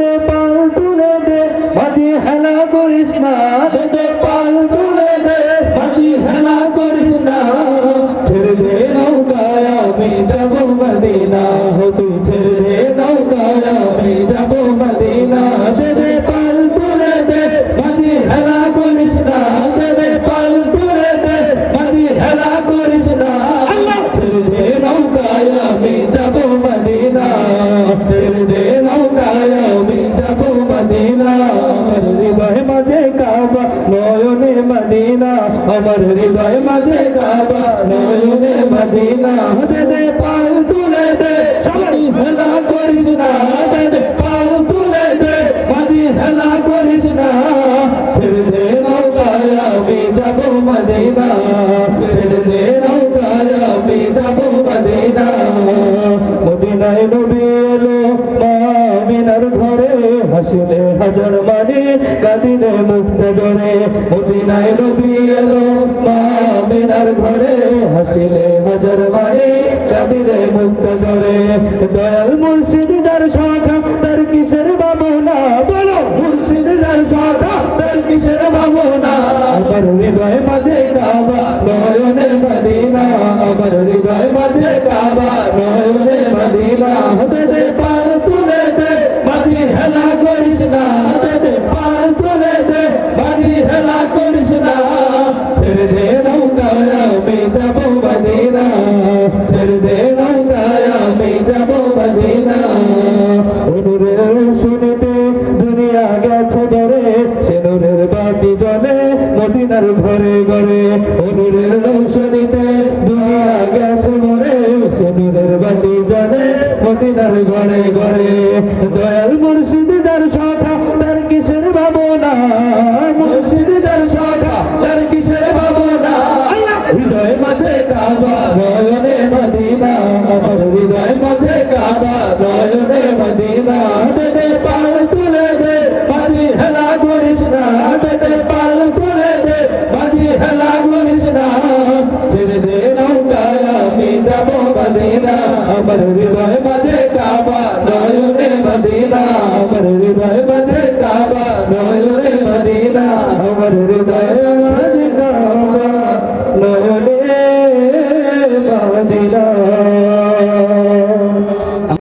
দে পাল তুলে দে মাঝি হেলা করিস না। দে পাল তুলে দে মাঝি হেলা করিস না। ছেড়ে দে নৌকায়, আমি যাব মদিনা। হো আমার হৃদয় মাঝে কাবা নয়নে মদিনা দে দে পাল তুলে দে। সবাই হেলা করিস না দে পাল তুলে দে। মাঝে হেলা করিস না, ছেড়ে দে নৌকায়, আমি যাব মদিনা। হাসিলে হাজার মানে কাঁদিলে মুক্ত জরে। মদিনায় নবী এলো, মা আমিনার ঘরে। হাসিলে হাজার মানে কাঁদিলে মুক্ত জরে। দয়াল মুর্শিদ যার শাখা তার কিসের বাবনা বলো, মুর্শিদ যার শাখা তার কিসের বাবনা আমার হৃদয় মাঝে কাবা, নয়নের মদিনা। নৌকায় আমি যাব মদিনা ছেড়ে দে নৌকায় আমি যাব মদিনা অনুরের শুনিতে দুনিয়া গেছে ধরে সেনুরের বাটি জলে মদিনার ঘরে ঘরে অনুরের শুনিতে দুনিয়া গেছে ধরে সেনুরের বাটি জলে মদিনার ঘরে ঘরে হৃদয় মাঝে কাবা বয়নে মদিনা। আমার হৃদয় মাঝে কাবা বয়নে মদিনা। বেদে পাল তুলে দে বাজি হেলা করিস না। বেদে পাল তুলে দে বাজি হেলা করিস না। ছেড়ে দে নৌকায়, আমি যাব মদিনা। আমার হৃদয় মাঝে কাবা, নয়নে মদিনা। আমার হৃদয় মাঝে কাবা, নয়নে মদিনা। আমার হৃদয়